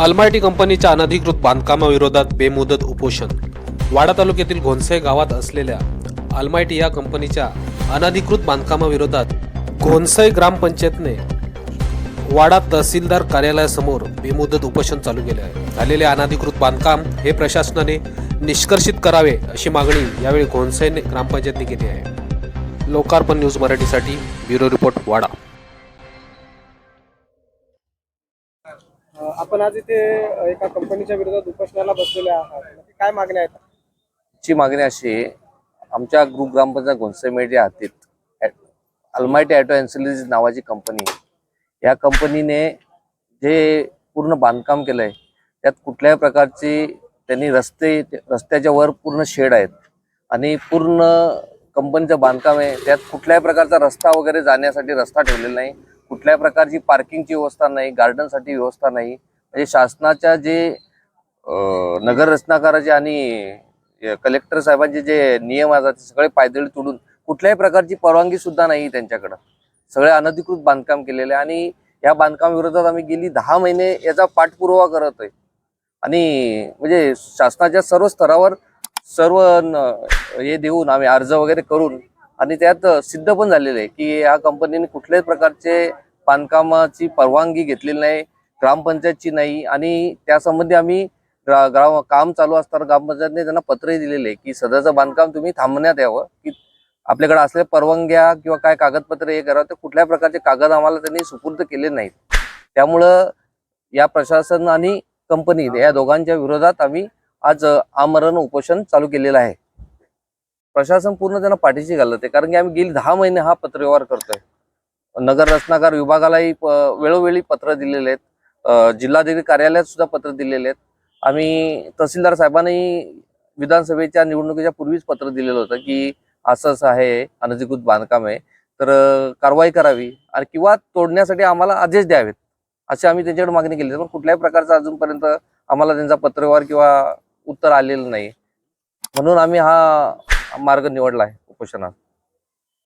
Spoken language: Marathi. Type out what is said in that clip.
अलमायटी कंपनीच्या अनधिकृत बांधकामाविरोधात बेमुदत उपोषण. वाडा तालुक्यातील घोणसे गावात असलेल्या अलमायटी या कंपनीच्या अनधिकृत बांधकामाविरोधात घोणसई ग्रामपंचायतने वाडा तहसीलदार कार्यालयासमोर बेमुदत उपोषण चालू केले आहे. झालेले अनधिकृत बांधकाम हे प्रशासनाने निष्कर्षित करावे अशी मागणी यावेळी घोणसई ग्रामपंचायतने केली आहे. लोकार्पण न्यूज मराठीसाठी ब्युरो रिपोर्ट वाडा. आपण आज इथे एका कंपनीच्या विरोधात उपोषणाला बसलेले आहात. काय मागण्या आहेत? ची मागणी अशी आहे आमच्या ग्रुप ग्रामपंचायत गोंसेमेडच्या हातीत अल्मायटी ॲटो एन्सिलिज नावाची कंपनी आहे. या कंपनीने जे पूर्ण बांधकाम केलं आहे त्यात कुठल्याही प्रकारची त्यांनी रस्ते रस्त्याच्या वर पूर्ण शेड आहेत. आणि पूर्ण कंपनीचं बांधकाम आहे त्यात कुठल्याही प्रकारचा रस्ता वगैरे जाण्यासाठी रस्ता ठेवलेला नाही. कुठल्याही प्रकारची पार्किंगची व्यवस्था नाही गार्डनसाठी व्यवस्था नाही. म्हणजे शासनाच्या जे नगर रचनाकाराचे आणि कलेक्टर साहेबांचे जे नियम असतात ते सगळे पायदळी तोडून कुठल्याही प्रकारची परवानगी सुद्धा नाही त्यांच्याकडं. सगळे अनधिकृत बांधकाम केलेले आहे आणि या बांधकाम विरोधात आम्ही गेली दहा महिने याचा पाठपुरावा करत आहे. आणि म्हणजे शासनाच्या सर्व स्तरावर सर्व हे देऊन आम्ही अर्ज वगैरे करून आणि त्यात सिद्ध पण झालेलं आहे की या कंपनीने कुठल्याही प्रकारचे बांधकामाची परवानगी घेतलेली नाही. ग्रामपंचायतची नाही आणि त्यासंबंधी आम्ही ग्राम काम चालू असताना ग्रामपंचायतने त्यांना पत्रही दिलेले आहे की सध्याचं बांधकाम तुम्ही थांबण्यात यावं की आपल्याकडे असलेल्या परवानग्या किंवा काय कागदपत्र हे करावं तर कुठल्या प्रकारचे कागद आम्हाला त्यांनी सुपूर्द केले नाहीत. त्यामुळं या प्रशासन आणि कंपनी या दोघांच्या विरोधात आम्ही आज आमरण उपोषण चालू केलेलं आहे. प्रशासन पूर्ण त्यांना पाठीशी घालत आहे कारण की आम्ही गेली दहा महिने हा पत्रव्यवहार करतोय. नगर रचनाकार विभागालाही वेळोवेळी पत्र दिलेले आहेत. जिल्हाधिकारी कार्यालयात सुद्धा पत्र दिलेले आहेत. आम्ही तहसीलदार साहेबांनी विधानसभेच्या निवडणुकीच्या पूर्वीच पत्र दिलेलं होतं की असं असं आहे अनधिकृत बांधकाम आहे. तर कारवाई करावी आणि किंवा तोडण्यासाठी आम्हाला आदेश द्यावेत अशी आम्ही त्यांच्याकडे मागणी केली. पण कुठल्याही प्रकारचा अजूनपर्यंत आम्हाला त्यांचा पत्रव्यवहार किंवा उत्तर आलेलं नाही. म्हणून आम्ही हा मार्ग निवडला आहे उपोषणात.